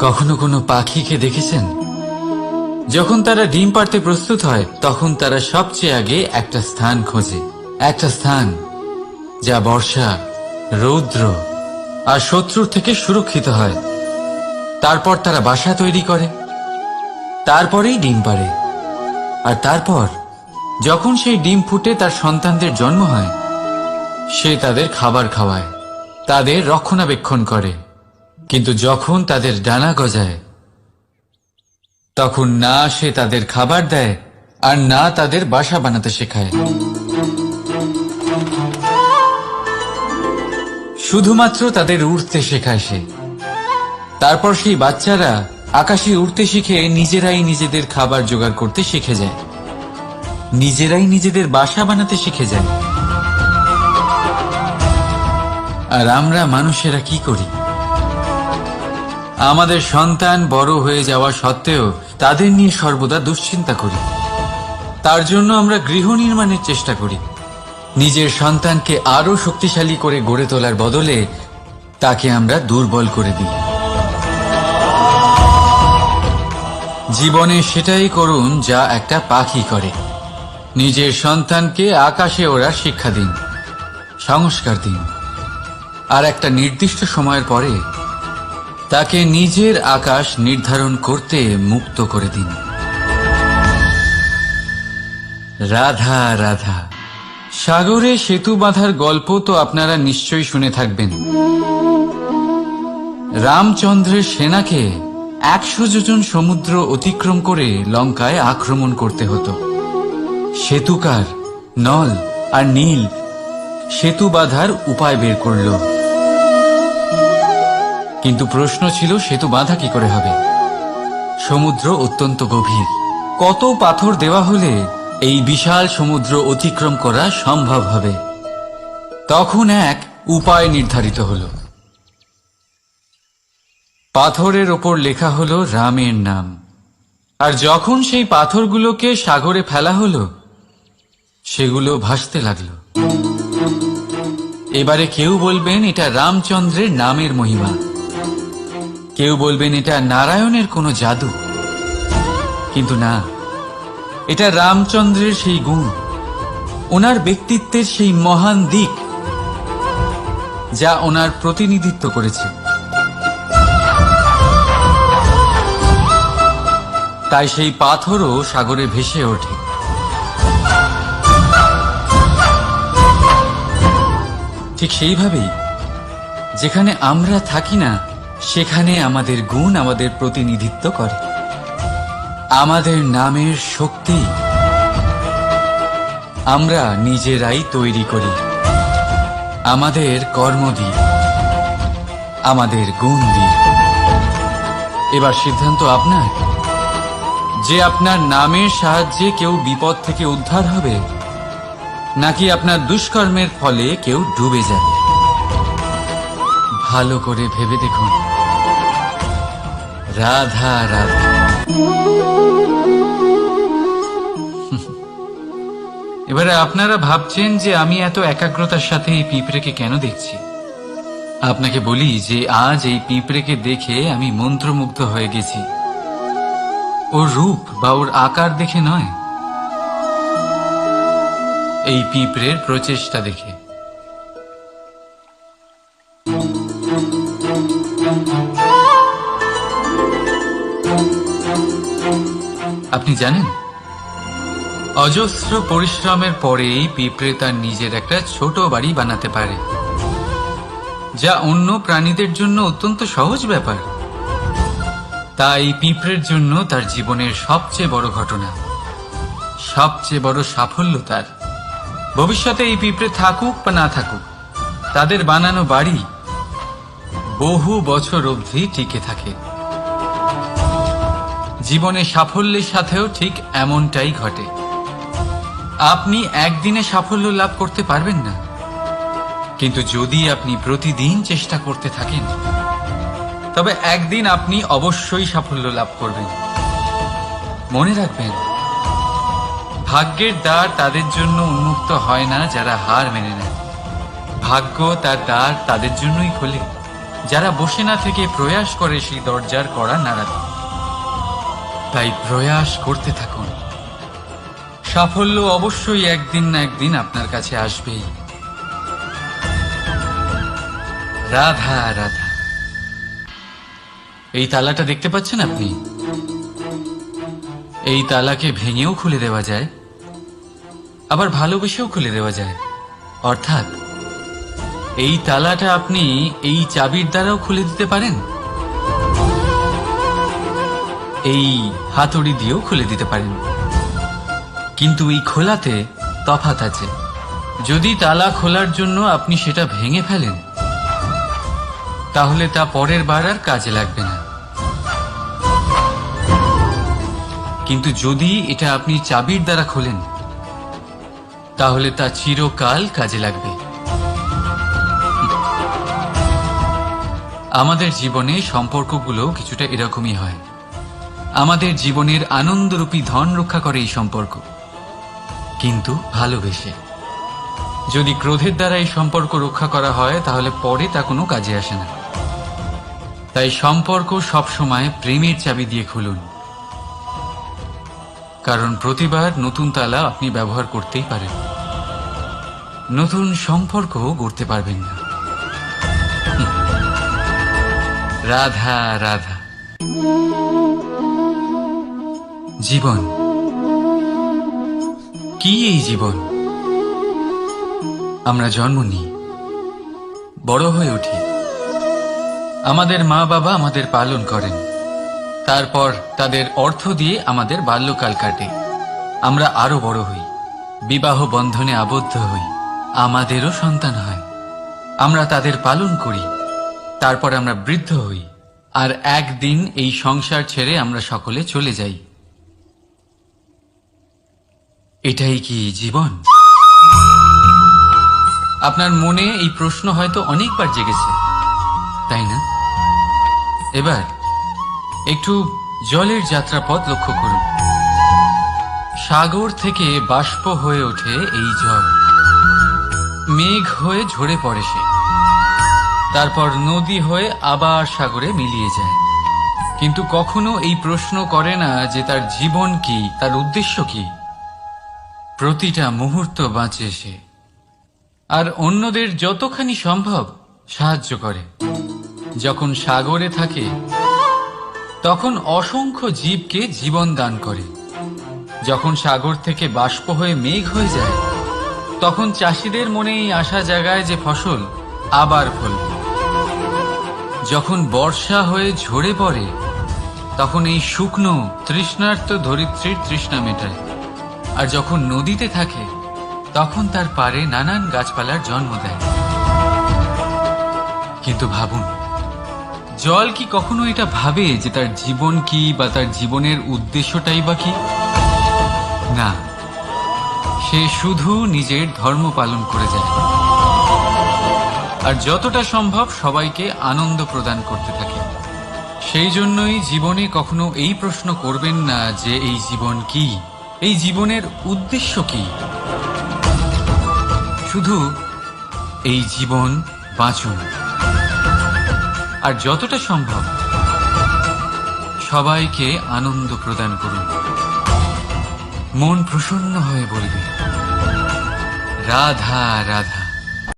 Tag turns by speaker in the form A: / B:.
A: কখনো কোনো পাখিকে দেখেছেন? যখন তারা ডিম পাড়তে প্রস্তুত হয়, তখন তারা সবচেয়ে আগে একটা স্থান খোঁজে। একটা স্থান যা বর্ষা, রৌদ্র আর শত্রুর থেকে সুরক্ষিত হয়। তারপর তারা বাসা তৈরি করে। তারপরেই ডিম পাড়ে। আর তারপর, যখন সেই ডিম ফুটে তার সন্তানদের জন্ম হয়, সে তাদের খাবার খাওয়ায়, তাদের রক্ষণাবেক্ষণ করে। কিন্তু যখন তাদের ডানা গজায়, তখন না সে তাদের খাবার দেয় আর না তাদের বাসা বানাতে শেখায়। শুধুমাত্র তাদের উড়তে শেখায় সে। তারপর সেই বাচ্চারা আকাশে উড়তে শিখে নিজেরাই নিজেদের খাবার জোগাড় করতে শিখে যায়। নিজেরাই নিজেদের বাসা বানাতে শিখে যায়। আর আমরা মানুষেরা কি করি? আমাদের সন্তান বড় হয়ে যাওয়া সত্ত্বেও তাদের নিয়ে সর্বদা দুশ্চিন্তা করি। তার জন্য আমরা গৃহ নির্মাণের চেষ্টা করি। নিজের সন্তানকে আরও শক্তিশালী করে গড়ে তোলার বদলে তাকে আমরা দুর্বল করে দিই। জীবনে সেটাই করুন যা একটা পাখি করে। নিজের সন্তানকে আকাশে ওড়ার শিক্ষা দিন, সংস্কার দিন। আর একটা নির্দিষ্ট সময়ের পরে তাকে নিজের আকাশ নির্ধারণ করতে মুক্ত করে দিন। রাধা রাধা। সাগরে সেতু বাঁধার গল্প তো আপনারা নিশ্চয়ই শুনে থাকবেন। রামচন্দ্রের সেনাকে একশো যোজন সমুদ্র অতিক্রম করে লঙ্কায় আক্রমণ করতে হতো। সেতুকার নল আর নীল সেতু বাঁধার উপায় বের করল। কিন্তু প্রশ্ন ছিল সেতু বাঁধা কি করে হবে? সমুদ্র অত্যন্ত গভীর। কত পাথর দেওয়া হলে এই বিশাল সমুদ্র অতিক্রম করা সম্ভব হবে? তখন এক উপায় নির্ধারিত হল। পাথরের ওপর লেখা হলো রামের নাম। আর যখন সেই পাথরগুলোকে সাগরে ফেলা হলো, সেগুলো ভাসতে লাগল। এবারে কেউ বলবেন, এটা রামচন্দ্রের নামের মহিমা। কেউ বলবেন এটা নারায়ণের কোনো জাদু। কিন্তু না, এটা রামচন্দ্রের সেই গুণ, ওনার ব্যক্তিত্বের সেই মহান দিক, যা ওনার প্রতিনিধিত্ব করেছে। তাই সেই পাথরও সাগরে ভেসে ওঠে। ঠিক সেইভাবেই, যেখানে আমরা থাকি না সেখানে আমাদের গুণ আমাদের প্রতিনিধিত্ব করে। আমাদের নামের শক্তি আমরা নিজেরাই তৈরি করি। আমাদের কর্ম দিয়ে, আমাদের গুণ দিয়ে। এবার সিদ্ধান্ত আপনার। যে আপনার নামের সাহায্যে কেউ বিপদ থেকে উদ্ধার হবে, নাকি আপনার দুষ্কর্মের ফলে কেউ ডুবে যাবে। ভালো করে ভেবে দেখুন। রাধা রাধা। এবারে আপনারা ভাবছেন যে আমি এত একাগ্রতার সাথে এই পিঁপড়েকে কেন দেখছি? আপনাকে বলি যে আজ এই পিঁপড়েকে দেখে আমি মন্ত্রমুগ্ধ হয়ে গেছি। ওর রূপ বা ওর আকার দেখে নয়। এই পিঁপড়ের প্রচেষ্টা দেখে। জানেন? অজস্র পরিশ্রমের পরেই পিঁপড়ে তার নিজের একটা ছোট বাড়ি বানাতে পারে, যা অন্য প্রাণীদের জন্য অত্যন্ত সহজ ব্যাপার। তাই পিঁপড়ের জন্য তার জীবনের সবচেয়ে বড় ঘটনা, সবচেয়ে বড় সাফল্য তার। ভবিষ্যতে এই পিঁপড়ে থাকুক বা না থাকুক, তাদের বানানো বাড়ি বহু বছর অবধি টিকে থাকে। জীবনে সাফল্যের সাথেও ঠিক এমনটাই ঘটে। আপনি একদিনে সাফল্য লাভ করতে পারবেন না। কিন্তু যদি আপনি প্রতিদিন চেষ্টা করতে থাকেন, তবে একদিন আপনি অবশ্যই সাফল্য লাভ করবেন। মনে রাখবেন, ভাগ্যের দ্বার তাদের জন্য উন্মুক্ত হয় না যারা হার মেনে নেয়। ভাগ্য তার দ্বার তাদের জন্যই খোলে। যারা বসে না থেকে প্রয়াস করে সেই দরজার করা নাড়াতে। তাই প্রয়াস করতে থাকুন। সাফল্য অবশ্যই একদিন না একদিন আপনার কাছে আসবেই। রাধা রাধা। এই তালাটা দেখতে পাচ্ছেন আপনি? এই তালাকে ভেঙেও খুলে দেওয়া যায়, আবার ভালোবেসেও খুলে দেওয়া যায়। অর্থাৎ, এই তালাটা আপনি এই চাবির দ্বারাও খুলে দিতে পারেন এই হাতুড়ি দিয়েও খুলে দিতে পারেন। কিন্তু এই খোলাতে তফাত আছে। যদি তালা খোলার জন্য আপনি সেটা ভেঙে ফেলেন, তাহলে তা পরের বার আর কাজে লাগবে না। কিন্তু যদি এটা আপনি চাবির দ্বারা খোলেন, তাহলে তা চিরকাল কাজে লাগবে। আমাদের জীবনে সম্পর্কগুলো কিছুটা এরকমই হয়। আমাদের জীবনের আনন্দরূপী ধন রক্ষা করে এই সম্পর্ক। কিন্তু ভালোবেসে। যদি ক্রোধের দ্বারা এই সম্পর্ক রক্ষা করা হয়, তাহলে পরে তা কোনো কাজে আসে না। তাই সম্পর্ক সবসময় প্রেমের চাবি দিয়ে খুলুন। কারণ প্রতিবার নতুন তালা আপনি ব্যবহার করতেই পারেন। নতুন সম্পর্ক গড়তে পারবেন না। রাধা রাধা। জীবন। কি এই জীবন? আমরা জন্ম নিই, বড় হয়ে উঠি। আমাদের মা বাবা আমাদের পালন করেন। তারপর তাদের অর্থ দিয়ে আমাদের বাল্যকাল কাটে। আমরা আরও বড় হই, বিবাহ বন্ধনে আবদ্ধ হই। আমাদেরও সন্তান হয়। আমরা তাদের পালন করি, তারপর আমরা বৃদ্ধ হই। আর একদিন এই সংসার ছেড়ে আমরা সকলে চলে যাই। এটাই কি জীবন? আপনার মনে এই প্রশ্ন হয়তো অনেকবার জেগেছে, তাই না? এবার একটু জলের যাত্রাপথ লক্ষ্য করুন। সাগর থেকে বাষ্প হয়ে ওঠে এই জল। মেঘ হয়ে ঝরে পড়ে সে। তারপর নদী হয়ে আবার সাগরে মিলিয়ে যায়। কিন্তু কখনো এই প্রশ্ন করে না যে তার জীবন কি, তার উদ্দেশ্য কি? প্রতিটা মুহূর্ত বাঁচে সে। আর অন্যদের যতখানি সম্ভব সাহায্য করে। যখন সাগরে থাকে, তখন অসংখ্য জীবকে জীবন দান করে। যখন সাগর থেকে বাষ্প হয়ে মেঘ হয়ে যায়, তখন চাষিদের মনে এই আশা জাগায় যে ফসল আবার ফলবে। যখন বর্ষা হয়ে ঝরে পড়ে, তখন এই শুকনো তৃষ্ণার্ত ধরিত্রীর তৃষ্ণা মেটায়। আর যখন নদীতে থাকে, তখন তার পারে নানান গাছপালার জন্ম দেয়। কিন্তু ভাবুন, জল কি কখনো এটা ভাবে যে তার জীবন কি বা তার জীবনের উদ্দেশ্যটাই বা কি? না, সে শুধু নিজের ধর্ম পালন করে যায়। আর যতটা সম্ভব সবাইকে আনন্দ প্রদান করতে থাকে। সেই জন্যই জীবনে কখনো এই প্রশ্ন করবেন না যে এই জীবন কি? এই জীবনের উদ্দেশ্য কি? শুধু এই জীবন বাঁচুন। আর যতটা সম্ভব সবাইকে আনন্দ প্রদান করুন। মন প্রসন্ন হয়ে বলবে, রাধা রাধা।